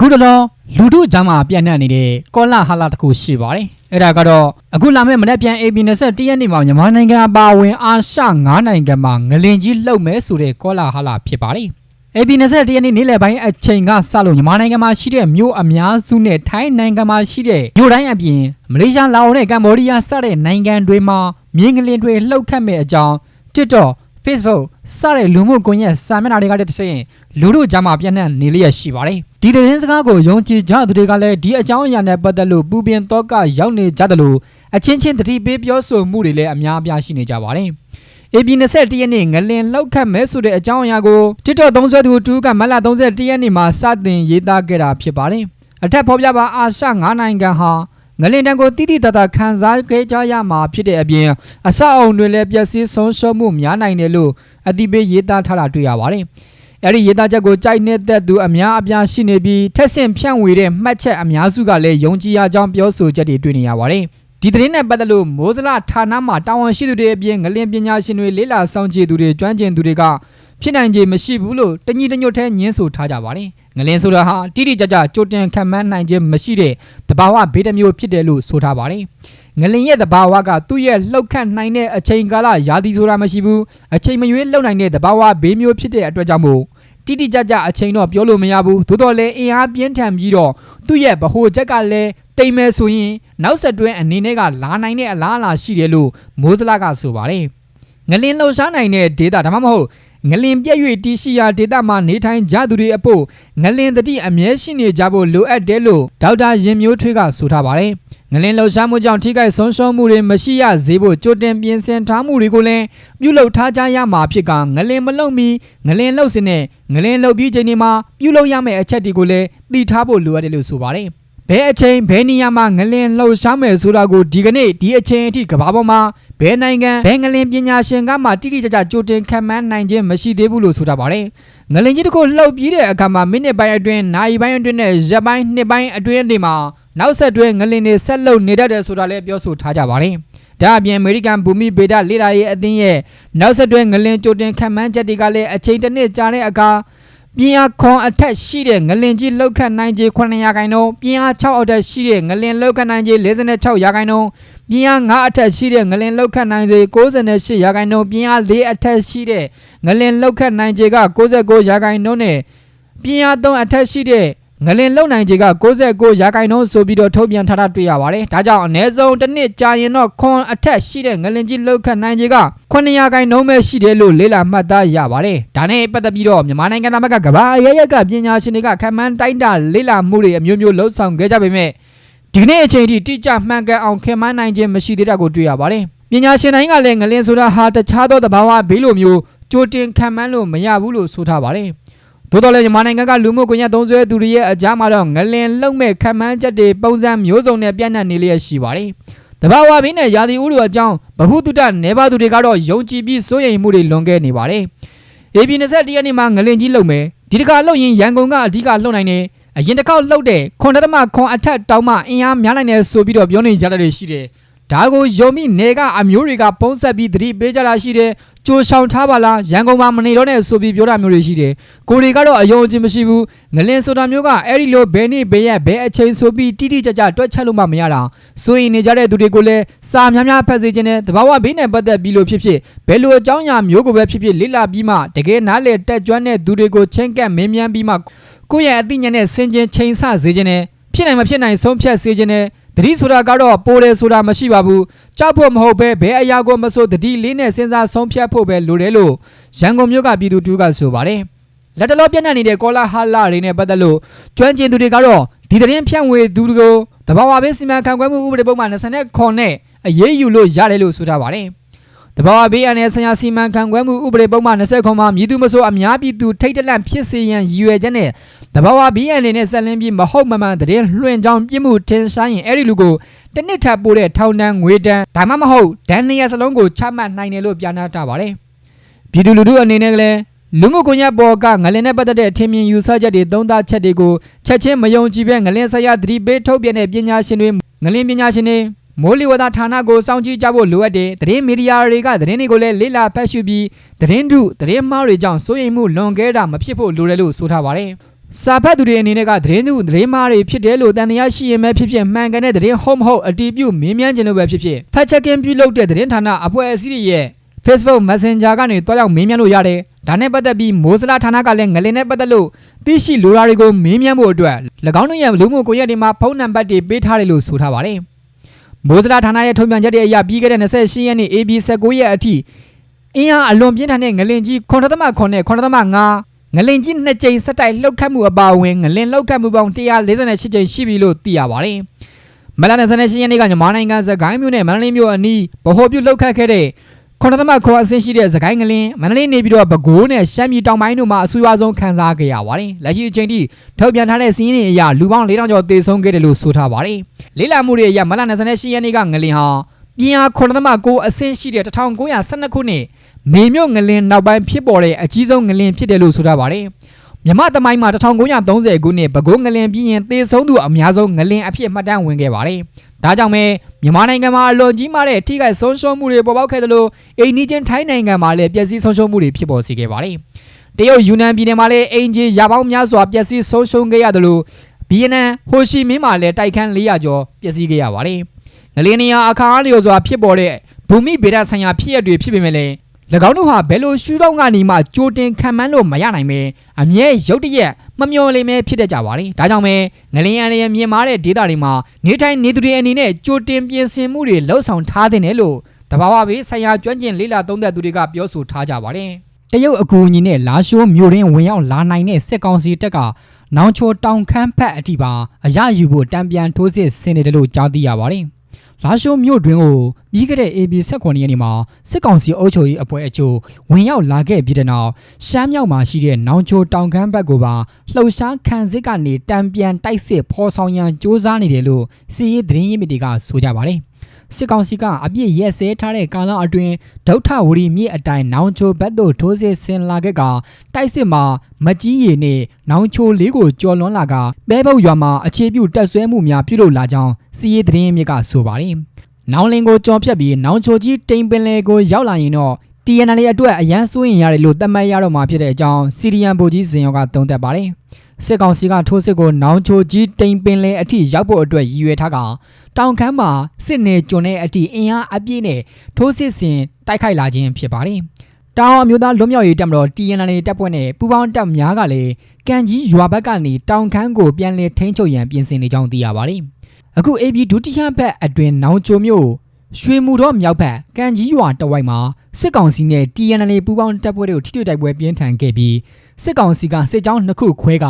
အခုတလောလူတို့ကြားမှာပြန့်နှံ့နေတဲ့ကောလာဟလာတစ်ခုရှိပါတယ်အဲ့ဒါကတော့အခုလာမယ့်မနေ့ပြန် AB 21ရက်နေ့မှာမြန်မာနိုင်ငံအပါအဝင်အာရှ9နိုင်ငံမှာငလင်ကြီးလှုပ်မဲဆိုတဲ့ကောလာဟလာဖြစ်ပါတယ် AB 21ရက်နေ့နေ့လယ်ပိုင်းအချိန်ကစလို့မြန်မာနိုင်ငံမှာရှိတဲ့မြို့အများစုနဲ့ထိုင်းနိုင်ငံမှာရှိတဲ့မြို့တိုင်းအပြင်မလေးရှားလာအိုနဲ့ကမ္ဘောဒီးယားစတဲ့နိုင်ငံတွေမှာမြင်းငလင်တွေလှုပ်ခတ်မဲ့အကြောင်း TikTok Facebook စတဲ့လူမှုကွန်ရက်စာမျက်နှာတွေကတည်းကလူတို့ကြားမှာပြန့်နှံ့နေလျက်ရှိပါတယ်။ဒီသတင်းစကားကိုယုံကြည်ကြသူတွေကလည်းဒီအကြောင်းအရာနဲ့ပတ်သက်လို့ပူပင်တော့ကရောက်နေကြတယ်လို့အချင်းချင်းတတိပေးပြောဆိုမှုတွေလည်းအများအပြားရှိနေကြပါတယ်။ AB 21ရက်နေ့ငလင်လောက်ခတ်မဲဆိုတဲ့အကြောင်းအရာကို TikTok သုံးစွဲသူတူကမတ်လ31ရက်နေ့မှာစတင်ရေးသားခဲ့တာဖြစ်ပါတယ်။အထက်ဖော်ပြပါအာရှ9နိုင်ငံဟာ ငလင်တန်ကိုတိတိတတ်တာခန်းစားခဲ့ကြရမှာဖြစ်တဲ့အပြင်အဆောက်အုံတွေလည်းပျက်စီးဆုံးရှုံးမှုများနိုင်တယ်လို့အတိပေးရေးသားထားတာတွေ့ရပါတယ်။အဲဒီရေးသားချက်ကိုကြိုက်နေတဲ့သူအများအပြားရှိနေပြီးထက်ဆင့်ဖြန့်ဝေတဲ့မှတ်ချက်အများစုကလည်းယုံကြည်ရကြောင်းပြောဆိုချက်တွေတွေ့နေရပါတယ်။ဒီသတင်းနဲ့ပတ်သက်လို့မိုးစလဌာနမှာတာဝန်ရှိသူတွေအပြင်ငလင်ပညာရှင်တွေလေးလာစောင့်ကြည့်သူတွေကျွမ်းကျင်သူတွေကဖြစ်နိုင်ခြေမရှိဘူးလို့တညီတညွတ်ထဲညင်းဆိုထားကြပါတယ်။ငလင်ဆိုတာဟာတိတိကျကျကြိုတင်ခံမှန်းနိုင်ခြင်းမရှိတဲ့တဘာဝဘေးတစ်မျိုးဖြစ်တယ်လို့ဆိုထားပါတယ်။ငလင်ရဲ့တဘာဝကသူ့ရဲ့လှုပ်ခတ်နိုင်တဲ့အချိန်ကာလရာသီဆိုတာမရှိဘူး။အချိန်မရွေးလှုပ်နိုင်တဲ့တဘာဝဘေးမျိုးဖြစ်တဲ့အတွက်ကြောင့်မို့တိတိကျကျအချိန်တော့ပြောလို့မရဘူး။သို့တော်လည်းအင်အားပြင်းထန်ပြီးတော့သူ့ရဲ့ဗဟိုချက်ကလည်းတိမ်မဲ့ဆိုရင်နောက်ဆက်တွဲအနေနဲ့ကလာနိုင်တဲ့အလားအလာရှိတယ်လို့မိုးစလကဆိုပါတယ်။ငလင်လှုပ်ရှားနိုင်တဲ့ဒေတာဒါမှမဟုတ် ငလင်ပြည့်၍တီရှိယာဒေတာမှာနေထိုင်ကြသူတွေအဖို့ငလင်တတိအမြဲရှိနေကြဖို့လိုအပ်တယ်လို့ဒေါက်တာရင်မျိုးထွေးကဆိုထားပါတယ်။ငလင်လှုပ်ရှားမှုကြောင့်ထိခိုက်ဆုံးရှုံးမှုတွေမရှိရစေဖို့ကြိုတင်ပြင်ဆင်ထားမှုတွေကိုလည်းပြုလုပ်ထားကြရမှာဖြစ်ကငလင်မလုံမီငလင်လှုပ်စင်နဲ့ငလင်လှုပ်ပြီးချိန်ဒီမှာပြုလုပ်ရမယ့်အချက်တွေကိုလည်းသိထားဖို့လိုအပ်တယ်လို့ဆိုပါတယ်။ ဘယ်အချိန်ဘယ်နေရာမှာငလင်လှုပ်ရှားမယ်ဆိုတာကိုဒီကနေ့ဒီအချိန်အထိကမ္ဘာပေါ်မှာဘယ်နိုင်ငံဘယ်ငလင်ပညာရှင်ကမှတိတိကျကျကြိုတင်ခံမှန်းနိုင်ခြင်းမရှိသေးဘူးလို့ဆိုထားပါတယ်။ငလင်ကြီးတစ်ခုလှုပ်ပြီးတဲ့အခါမှာမိနစ်ပိုင်းအတွင်းနာရီပိုင်းအတွင်းနဲ့ရက်ပိုင်းနှစ်ပိုင်းအတွင်းတွေမှာနောက်ဆက်တွဲငလင်တွေဆက်လှုပ်နေတတ်တယ်ဆိုတာလည်းပြောဆိုထားကြပါတယ်။ဒါအပြင်အမေရိကန်ဘူမိဗေဒလေ့လာရေးအသင်းရဲ့နောက်ဆက်တွဲငလင်ကြိုတင်ခံမှန်းချက်တွေကလည်းအချိန်တစ်နှစ်ကြာတဲ့အခါ ပြင်းအားခွန်အထက်ရှိတဲ့ငလင်ကြီးလောက်ခတ်နိုင်ခြေ9ရာခိုင်နှုန်းပြင်းအား6အောက်ထက်ရှိတဲ့ငလင်လောက်ခတ်နိုင်ခြေ46ရာခိုင်နှုန်းပြင်းအား9အထက်ရှိတဲ့ငလင်လောက်ခတ်နိုင်ခြေ68ရာခိုင်နှုန်းပြင်းအား4အထက်ရှိတဲ့ငလင်လောက်ခတ်နိုင်ခြေက69ရာခိုင်နှုန်းနဲ့ပြင်းအား3အထက်ရှိတဲ့ ငလင်လုံနိုင်ခြေက69ရာခိုင်နှုန်းဆိုပြီးတော့ထုတ်ပြန်ထားတာတွေ့ရပါတယ်။ဒါကြောင့်အ ਨੇ ဆုံးတစ်နှစ်ကြာရင်တော့ခွန်အထက်ရှိတဲ့ငလင်ကြီးလောက်ခတ်နိုင်ခြေက9ရာခိုင်နှုန်းပဲရှိတယ်လို့လေ့လာမှတ်သားရပါတယ်။ဒါနဲ့ပတ်သက်ပြီးတော့မြန်မာနိုင်ငံသားမကကဘာရရက်ကပညာရှင်တွေကခံမှန်းတိုင်းတာလေ့လာမှုတွေအမျိုးမျိုးလှုပ်ဆောင်ခဲ့ကြပေမဲ့ဒီနေ့အချိန်ထိတိကျမှန်ကန်အောင်ခင်မန်းနိုင်ခြင်းမရှိသေးတာကိုတွေ့ရပါတယ်။ပညာရှင်တိုင်းကလည်းငလင်ဆိုတာဟာတခြားသောသဘာဝဘေးလိုမျိုးကြိုတင်ခံမှန်းလို့မရဘူးလို့ဆိုထားပါတယ်။ သို့တော်လည်းမြန်မာနိုင်ငံကလူမှုကွန်ရက်သုံးစွဲသူတွေရဲ့အကြားမှာတော့ငလင်လုံမဲ့ခံမှန်းချက်တွေပုံစံမျိုးစုံနဲ့ပြန့်နှံ့နေလျက်ရှိပါတယ်။တဘာဝဘေးနဲ့ရာသီဥတုအကြောင်းဗဟုသုတနေပါသူတွေကတော့ယုံကြည်ပြီးစိုးရိမ်မှုတွေလွန်ခဲ့နေပါတယ်။ AB 21ရက်နေ့မှာငလင်ကြီးလုံမယ်ဒီတစ်ခါလုံရင်ရန်ကုန်ကအဓိကလုံနိုင်တယ်အရင်တစ်ခေါက်လှုပ်တဲ့ခွန်တသမခွန်အထက်တောင်းမှအင်အားများနိုင်တယ်ဆိုပြီးတော့ပြောနေကြတယ်ရှိတယ် ဒါကိုယုံမိနေကအမျိုးတွေကပုံဆက်ပြီးသတိပေးကြတာရှိတယ်ကြိုရှောင်ထားပါလားရန်ကုန်မှာမနေတော့နဲ့ဆိုပြီးပြောတာမျိုးတွေရှိတယ်ကိုတွေကတော့အယုံအကြည်မရှိဘူးငလင်ဆိုတာမျိုးကအဲ့ဒီလိုဘယ်နေ့ဘယ်ရက်ဘယ်အချိန်ဆိုပြီးတိတိကျကျတွက်ချက်လို့မှမရတာဆိုရင်နေကြတဲ့သူတွေကိုလည်းစာများများဖတ်စေခြင်းနဲ့တဘာဝဘေးနဲ့ပတ်သက်ပြီးလို့ဖြစ်ဖြစ်ဘယ်လိုအကြောင်းအရာမျိုးကိုပဲဖြစ်ဖြစ်လေ့လာပြီးမှတကယ်နားလေတက်ကြွတဲ့သူတွေကိုချင်းကပ်မင်းမြန်းပြီးမှကိုယ့်ရဲ့အသိဉာဏ်နဲ့ဆင်ခြင်ချိန်ဆစေခြင်းနဲ့ဖြစ်နိုင်မဖြစ်နိုင်ဆုံးဖြတ်စေခြင်းနဲ့ တတိဆိုတာကတော့ပိုတယ်ဆိုတာမရှိပါဘူးကြောက်ဖို့မဟုတ်ပဲဘယ်အရာကိုမဆိုတတိလေးနဲ့စဉ်းစားဆုံးဖြတ်ဖို့ပဲလိုတယ်လို့ရန်ကုန်မြို့ကပြည်သူတူကဆိုပါတယ်လက်တလောပြန့်နှံ့နေတဲ့ကောလာဟာလာတွေနဲ့ပတ်သက်လို့ကျွမ်းကျင်သူတွေကတော့ဒီသတင်းဖြန့်ဝေသူတွေကိုတဘာဝဘေးစီမံခန့်ခွဲမှုဥပဒေပုံမှန်29ခွန်နဲ့အရေးယူလို့ရတယ်လို့ဆိုထားပါတယ် တဘာဝဘေးအန္တရာယ်ဆိုင်ရာစီမံခန့်ခွဲမှုဥပဒေပုံမှန်20ခွန်မှာမြည်သူမဆိုအများပြည်သူထိတ်တလန့်ဖြစ်စေရန်ရည်ရွယ်ချက်နဲ့တဘာဝဘေးအန္တရာယ်နဲ့ဆက်လင်းပြီးမဟုတ်မမှန်တည်လွှင့်ကြောင်းပြစ်မှုထင်ရှားရင်အဲ့ဒီလူကိုတစ်နှစ်ထပ်ပို့တဲ့ထောင်ဒဏ်ငွေဒဏ်ဒါမှမဟုတ်ဒဏ်နေရစလုံးကိုချမှတ်နိုင်တယ်လို့ပြနာထားပါတယ်ပြည်သူလူထုအနေနဲ့လည်းလူမှုကွန်ရက်ပေါ်ကငလင်နဲ့ပတ်သက်တဲ့အထင်မြင်ယူဆချက်တွေသုံးသပ်ချက်တွေကိုချက်ချင်းမယုံကြည်ပဲငလင်ဆရာသတိပေးထုတ်ပြန်တဲ့ပညာရှင်တွေငလင်ပညာရှင်တွေ မိုးလေဝသဌာနကိုစောင့်ကြည့်ကြဖို့လိုအပ်တယ်။သတင်းမီဒီယာတွေကသတင်းတွေကိုလည်းလေ့လာဖတ်ရှုပြီးသတင်းတုသတင်းမှားတွေကြောင့်စိုးရိမ်မှုလွန်ကဲတာမဖြစ်ဖို့လိုတယ်လို့ဆိုထားပါတယ်။စာဖတ်သူတွေအနေနဲ့ကသတင်းသူသတင်းမားတွေဖြစ်တယ်လို့တန်တရားရှိရင်ပဲဖြစ်ဖြစ်မှန်ကန်တဲ့သတင်းဟုတ်မဟုတ်အတီးပြုမင်းမြန်းခြင်းလို့ပဲဖြစ်ဖြစ် fact checking ပြုလုပ်တဲ့သတင်းဌာနအဖွဲ့အစည်းတွေရဲ့ Facebook Messenger ကနေတွားရောက်မင်းမြန်းလို့ရတယ်။ဒါနဲ့ပတ်သက်ပြီးမိုးစလာဌာနကလည်းငလင်နဲ့ပတ်သက်လို့သိရှိလိုတာတွေကိုမင်းမြန်းဖို့အတွက်၎င်းတို့ရဲ့လူမှုကွန်ရက်တွေမှာဖုန်းနံပါတ်တွေပေးထားတယ်လို့ဆိုထားပါတယ်။ မိုးစလာဌာနရဲ့ထုတ်ပြန်ချက်တွေအရပြီးခဲ့တဲ့28ရက်နေ့ AB 19ရက်အထိအင်းအားအလွန်ပြင်းထန်တဲ့ငလင်ကြီး9.9နဲ့9.5ငလင်ကြီးနှစ်ကြိမ်ဆက်တိုက်လှုပ်ခတ်မှုအပါအဝင်ငလင်လှုပ်ခတ်မှုပေါင်း148ကြိမ်ရှိပြီလို့သိရပါတယ်။မလာ28ရက်နေ့ကညီမနိုင်ငံစကိုင်းမြို့နဲ့မန္တလေးမြို့အနီးဗဟိုပြုလှုပ်ခတ်ခဲ့တဲ့ ခုနသမခေါ်အဆင်းရှိတဲ့စကိုင်းငလင်းမန္တလေးနေပြီးတော့ပဲခူးနဲ့ရှမ်းပြည်တောင်ပိုင်းတို့မှာအဆူအဆုံးခန်းစားခဲ့ရပါတယ်။လက်ရှိအချိန်ထိထုတ်ပြန်ထားတဲ့စီးရင်တွေအရလူပေါင်း4000ကျော်သေဆုံးခဲ့တယ်လို့ဆိုထားပါတယ်။လေးလာမှုတွေအရမလ28ရက်နေ့ကငလင်းဟာပြင်းအားခုနသမ9အဆင်းရှိတဲ့1912ခုနှစ်မေမြို့ငလင်းနောက်ပိုင်းဖြစ်ပေါ်တဲ့အကြီးဆုံးငလင်းဖြစ်တယ်လို့ဆိုထားပါတယ်။ မြမသမိုင်းမှာ1930ခုနှစ်ပဲခူးငလင်ပြီးရင်သေဆုံးသူအများဆုံးငလင်အဖြစ်မှတ်တမ်းဝင်ခဲ့ပါတယ်။ဒါကြောင့်ပဲမြန်မာနိုင်ငံမှာအလွန်ကြီးမားတဲ့ထိခိုက်ဆုံးရှုံးမှုတွေပေါ်ပေါက်ခဲ့သလိုအိန္ဒိချင်းထိုင်းနိုင်ငံမှာလည်းပျက်စီးဆုံးရှုံးမှုတွေဖြစ်ပေါ်စေခဲ့ပါတယ်။တရုတ်ယူနန်ပြည်နယ်မှာလည်းအင်ဂျီရာပေါင်းများစွာပျက်စီးဆုံးရှုံးခဲ့ရသလိုဗီယက်နမ်ဟိုရှီမင်းမှာလည်းတိုက်ခန်း400ကျော်ပျက်စီးခဲ့ရပါတယ်။ငလင်နီယာအခါအားလျော်စွာဖြစ်ပေါ်တဲ့ဘူမိဗေဒဆိုင်ရာဖြစ်ရပ်တွေဖြစ်ပေမဲ့လည်း၎ င်းတို့ဟာဘယ်လိုရှုထောင့်ကနေမှကြိုတင်ခံမှန်းလို့မရနိုင်ပဲအမြဲရုတ်တရက်မမျော်လင့်မဲဖြစ်တတ်ကြပါလေဒါကြောင့်ပဲငလျင်ရန်ရဲ့မြင်မာတဲ့ဒေတာတွေမှာနေထိုင်နေသူတွေအနေနဲ့ကြိုတင်ပြင်ဆင်မှုတွေလှုပ်ဆောင်ထားတဲ့တယ်လို့တဘာဝဘေးဆိုင်ရာကျွမ်းကျင်လေးလာသုံးသက်သူတွေကပြောဆိုထားကြပါတယ်တရုတ်အကူအညီနဲ့လာရှိုးမြို့ရင်းဝင်ရောက်လာနိုင်တဲ့စစ်ကောင်စီတပ်ကနောင်ချိုတောင်ခမ်းဖက်အထိပါအရယူဖို့တံပြန်ထိုးစစ်ဆင်နေတယ်လို့ကြားသိရပါတယ် လာရှိုးမြို့တွင်ကိုပြီးခဲ့တဲ့ AB 16ရက်နေ့မှာစစ်ကောင်စီအုပ်ချုပ်ရေးအဖွဲ့အချို့ဝင်ရောက်လာခဲ့ပြီးတဲ့နောက်ရှမ်းမြောက်မှာရှိတဲ့နောင်ချိုတောင်ခမ်းဘက်ကိုပါလှုပ်ရှားခံစစ်ကနေတံပြန်တိုက်စစ်ဖော်ဆောင်ရန်စ조사နေတယ်လို့စီးရေးသတင်းရင်းမြစ်တွေကဆိုကြပါတယ် စစ်ကောင်စီကအပြစ်ရက်စဲထားတဲ့ကာလအတွင်းဒုဋ္ဌဝရီမြစ်အတိုင်းနောင်ချိုဘက်သို့ထိုးစစ်ဆင်လာခဲ့ကတိုက်စစ်မှာမကြီးရည်နဲ့နောင်ချိုလေးကိုကြော်လွန်လာကပဲပုတ်ရွာမှာအခြေပြုတက်ဆွဲမှုများပြုလုပ်လာကြောင်းစီးရေးသတင်းရင်းမြစ်ကဆိုပါတယ်။နောင်လင်ကိုကြော်ဖြတ်ပြီးနောင်ချိုကြီးတိမ်ပင်လေကိုရောက်လာရင်တော့ TNL အတွက်အရန်စိုးရင်ရတယ်လို့သတ်မှတ်ရတော့မှာဖြစ်တဲ့အကြောင်းစီရီယန်ဗိုလ်ကြီးစင်ရောကသုံးသပ်ပါတယ်။ စစ်ကောင်စီကထိုးစစ်ကိုနောင်ချိုကြီးတိမ်ပင်လေအထိရောက်ဖို့အတွက်ရည်ရွယ်ထားကတောင်ခမ်းမှာစစ်နေကျွန်တဲ့အထိအင်အားအပြည့်နဲ့ထိုးစစ်ဆင်တိုက်ခိုက်လာခြင်းဖြစ်ပါတယ်။တောင်အမျိုးသားလွတ်မြောက်ရေးတပ်မတော် TNL တပ်ဖွဲ့နဲ့ပူးပေါင်းတပ်များကလည်းကံကြီးရွာဘက်ကနေတောင်ခမ်းကိုပြန်လည်ထိန်းချုပ်ရန်ပြင်ဆင်နေကြောင်းသိရပါတယ်။အခု AB ဒုတိယဘက်အတွင်နောင်ချိုမြို့ ရွှေမူတော့မြောက်ဘက်ကံကြီးရွာတဝိုက်မှာစစ်ကောင်စီနဲ့ TNL ပူးပေါင်းတပ်ဖွဲ့တို့ထိတွေ့တိုက်ပွဲပြင်းထန်ခဲ့ပြီးစစ်ကောင်စီကစစ်ကြောင်းနှစ်ခုခွဲက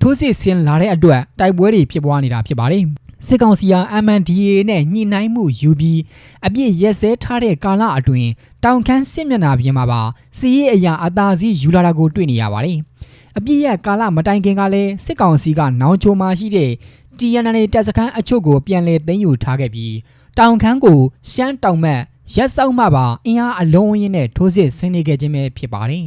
ထိုးစစ်ဆင်လာတဲ့အတွက်တိုက်ပွဲတွေဖြစ်ပွားနေတာဖြစ်ပါတယ်။စစ်ကောင်စီက MNDA နဲ့ညှိနှိုင်းမှုယူပြီးအပြစ်ရက်စဲထားတဲ့ကာလအတွင်းတောင်ခမ်းစစ်မျက်နှာပြင်မှာပါစီးရေးအရာအသာစီးယူလာတာကိုတွေ့နေရပါတယ်။အပြစ်ရကာလမတိုင်ခင်ကလည်းစစ်ကောင်စီကနောင်ချိုမှာရှိတဲ့ TNL တပ်စခန်းအချို့ကိုပြန်လည်သိမ်းယူထားခဲ့ပြီး တောင်ခမ်းကိုရှမ်းတောင်မက်ရက်စောက်မှပါအင်အားအလုံးအင်းနဲ့ထိုးစစ်ဆင်းနေခဲ့ခြင်းပဲဖြစ်ပါတယ်